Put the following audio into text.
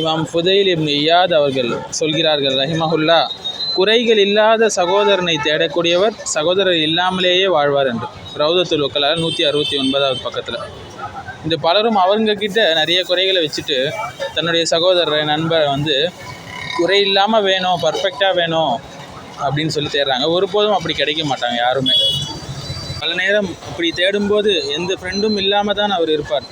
இமாம் ஃபுதைல் இப்னு இயாத் அவர்கள் சொல்கிறார்கள் ரஹிமஹுல்லா குறைகள் இல்லாத சகோதரனை தேடக்கூடியவர் சகோதரர் இல்லாமலேயே வாழ்வார் என்று. ரவுதத்துல் ஒக்கலால் நூற்றி அறுபத்தி ஒன்பதாவது பக்கத்தில். இந்த பலரும் அவங்கக்கிட்ட நிறைய குறைகளை வச்சுட்டு தன்னுடைய சகோதரர் நண்பரை வந்து குறை இல்லாமல் வேணும் பர்ஃபெக்டாக வேணும் அப்படின்னு சொல்லி தேடுறாங்க. ஒருபோதும் அப்படி கிடைக்க மாட்டாங்க யாருமே. பல நேரம் அப்படி தேடும்போது எந்த ஃப்ரெண்டும் இல்லாமல் தான் அவர் இருப்பார்.